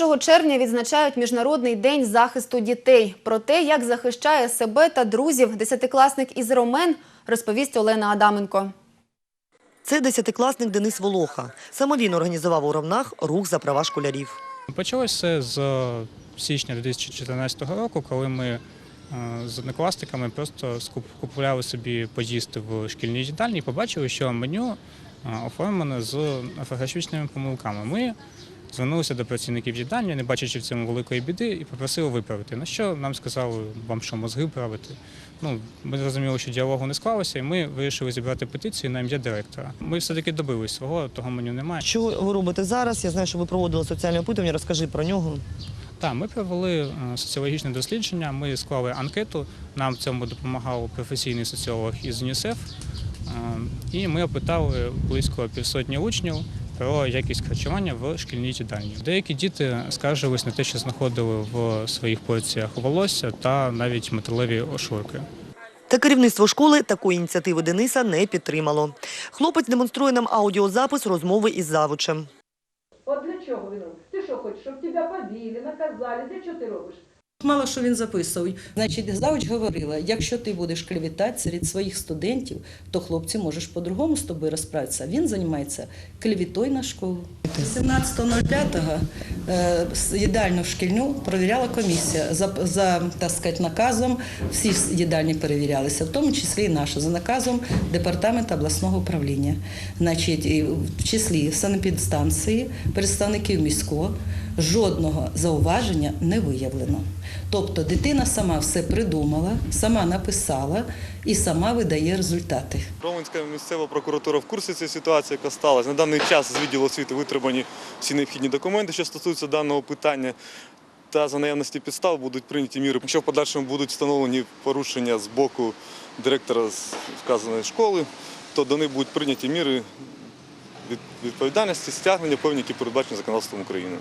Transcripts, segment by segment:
1 червня відзначають Міжнародний день захисту дітей. Про те, як захищає себе та друзів десятикласник із Ромен, розповість Олена Адаменко. Це десятикласник Денис Волоха. Саме він організував у Ромнах рух за права школярів. Почалося все з е, січня 2014 року, коли ми е, з однокласниками просто купували собі поїсти в шкільній їдальні і побачили, що меню е, оформлене з орфографічними помилками. Ми звернулися до працівників їдальні, не бачачи в цьому великої біди, і попросили виправити. На що нам сказали, вам що мозги правити. Ну, ми зрозуміли, що діалогу не склалося, і ми вирішили зібрати петицію на ім'я директора. Ми все-таки добились свого, того меню немає. Що ви робите зараз? Я знаю, що ви проводили соціальне опитування. Розкажи про нього. Так, ми провели е, соціологічне дослідження. Ми склали анкету. Нам в цьому допомагав професійний соціолог із ЮНІСЕФ. Е, І ми опитали близько півсотні учнів про якість харчування в шкільній їдальні. Деякі діти скаржились на те, що знаходили в своїх порціях волосся та навіть металеві ошурки. Та керівництво школи такої ініціативи Дениса не підтримало. Хлопець демонструє нам аудіозапис розмови із завучем. От для чого він робить? Ти що хочеш, щоб тебе побили, наказали? Для чого ти робиш? Мало що він записував. Значить, завуч говорила, якщо ти будеш клевітати серед своїх студентів, то хлопці можеш по-другому з тобою розправитися. Він займається клевітою на школу. 17.05 е, їдальню шкільню провіряла комісія. За, за так сказати, наказом всі їдальні перевірялися, в тому числі і наша, за наказом департаменту обласного управління. Значить, в числі санепідстанції, представників міського, жодного зауваження не виявлено. Тобто дитина сама все придумала, сама написала і сама видає результати. Романська місцева прокуратура в курсі цієї ситуації, яка сталася. На даний час з відділу освіти витребані всі необхідні документи, що стосуються даного питання. Та за наявності підстав будуть прийняті міри. Якщо в подальшому будуть встановлені порушення з боку директора вказаної школи, то до них будуть прийняті міри відповідальності, стягнення певні, які передбачені законодавством України.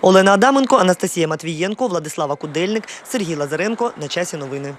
Олена Адаменко, Анастасія Матвієнко, Владислава Кудельник, Сергій Лазаренко. На часі новини.